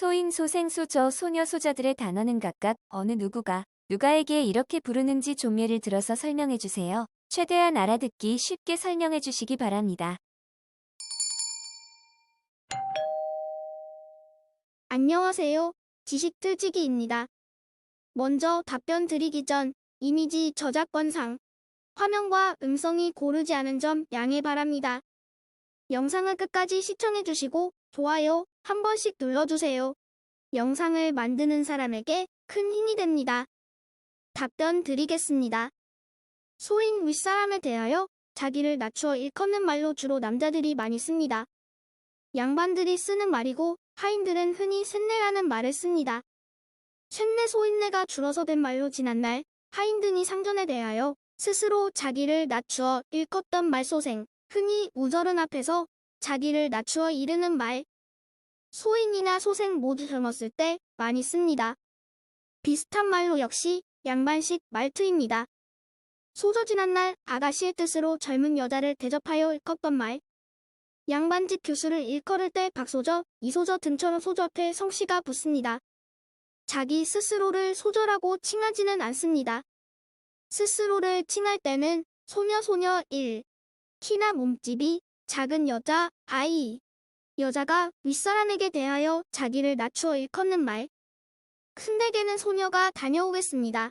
소인, 소생, 소 저, 소녀, 소자들의 단어는 각각 어느 누구가 누가에게 이렇게 부르는지 좀 예를 들어서 설명해 주세요. 최대한 알아듣기 쉽게 설명해 주시기 바랍니다. 안녕하세요. 지식틀지기입니다. 먼저 답변 드리기 전 이미지 저작권상 화면과 음성이 고르지 않은 점 양해 바랍니다. 영상을 끝까지 시청해주시고 좋아요 한 번씩 눌러주세요. 영상을 만드는 사람에게 큰 힘이 됩니다. 답변 드리겠습니다. 소인 윗사람에 대하여 자기를 낮추어 일컫는 말로 주로 남자들이 많이 씁니다. 양반들이 쓰는 말이고 하인들은 흔히 쇳내라는 말을 씁니다. 쇳내 소인내가 줄어서 된 말로 지난날 하인들이 상전에 대하여 스스로 자기를 낮추어 일컫던 말소생, 흔히 우절은 앞에서 자기를 낮추어 이르는 말, 소인이나 소생 모두 젊었을 때 많이 씁니다. 비슷한 말로 역시 양반식 말투입니다. 소저 지난 날 아가씨의 뜻으로 젊은 여자를 대접하여 일컫던 말, 양반집 교수를 일컬을 때 박소저, 이소저 등처럼 소저 앞에 성씨가 붙습니다. 자기 스스로를 소저라고 칭하지는 않습니다. 스스로를 칭할 때는 소녀 소녀 1. 키나 몸집이 작은 여자 아이. 여자가 윗사람에게 대하여 자기를 낮추어 일컫는 말. 큰 댁에는 소녀가 다녀오겠습니다.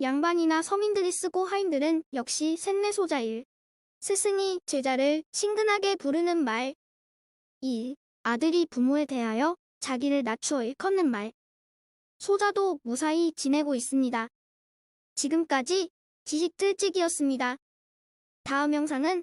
양반이나 서민들이 쓰고 하인들은 역시 셋내소자일. 스승이 제자를 친근하게 부르는 말. 2. 아들이 부모에 대하여 자기를 낮추어 일컫는 말. 소자도 무사히 지내고 있습니다. 지금까지 지식틀찍이었습니다. 다음 영상은